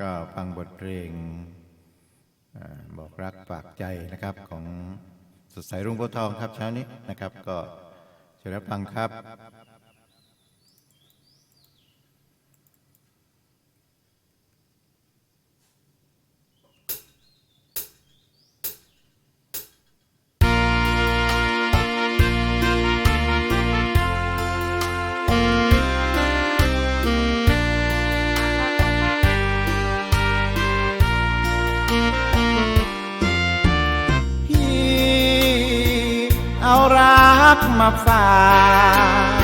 ก็ฟังบทเพลงอบอกรักฝากใจนะครับของสดใสรุ่งโพทองครับเช้านี้นะครับ ก็เชิญรับฟังครับ รักมาฝาก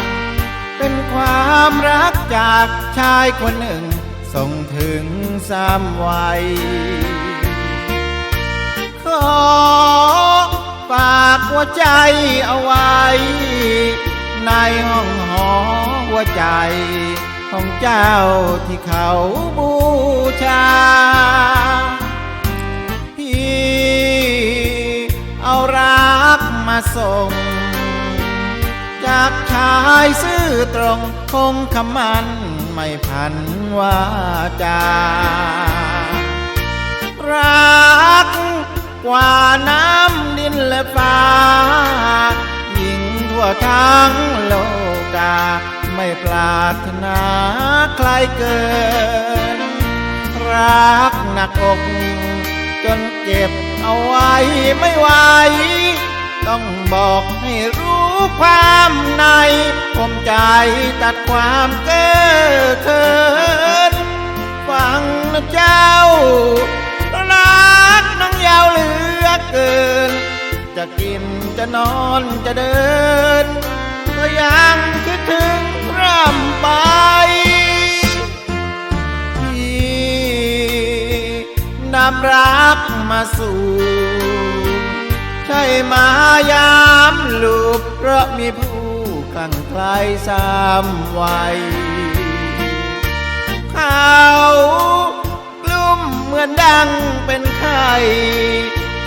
เป็นความรักจากชายคนหนึ่ง ส่งถึงสามวัย ขอฝากหัวใจเอาไว้ ในห้องหอหัวใจของเจ้าที่เขาบูชา พี่เอารักมาส่ง จากชายซื่อตรงคงคำมันไม่พันว่าจา รักกว่าน้ำดินและฟ้า ยิ่งทั่วทั้งโลกา ไม่ปรารถนาใครเกิน รักหนักอกจนเก็บเอาไว้ไม่ไหว ต้องบอกให้รู้ความในผมใจตัดความเก้อเขินฟังนะเจ้ารักน้องยาวเหลือเกิน จะกินจะนอนจะเดิน ก็ยังคิดถึงร่ำไปพี่นำรักมาสู่ มายามลูกเพราะมีผู้คลั่งไคล้สามวัยเขากลุ่มเหมือนดังเป็นไข้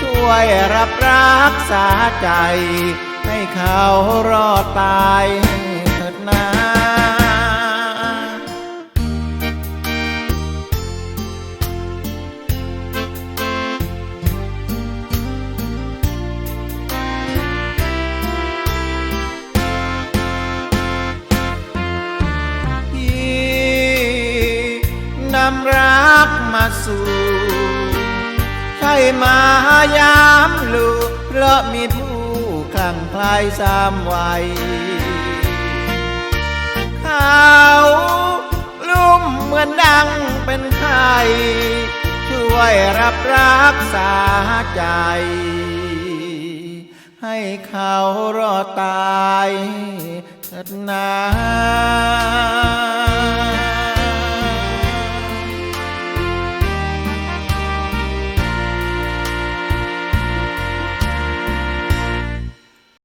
ช่วยรับรักษาใจ ให้เขารอดตายเถิดนา นำรักมาสู่ใช่มายามลูกเพราะมีผู้คลั่งคล้สามวัยเขาลุ่มเหมือนดังเป็นไข้ช่วยรับรักษาใจ ให้เขารอดตายเถิดนา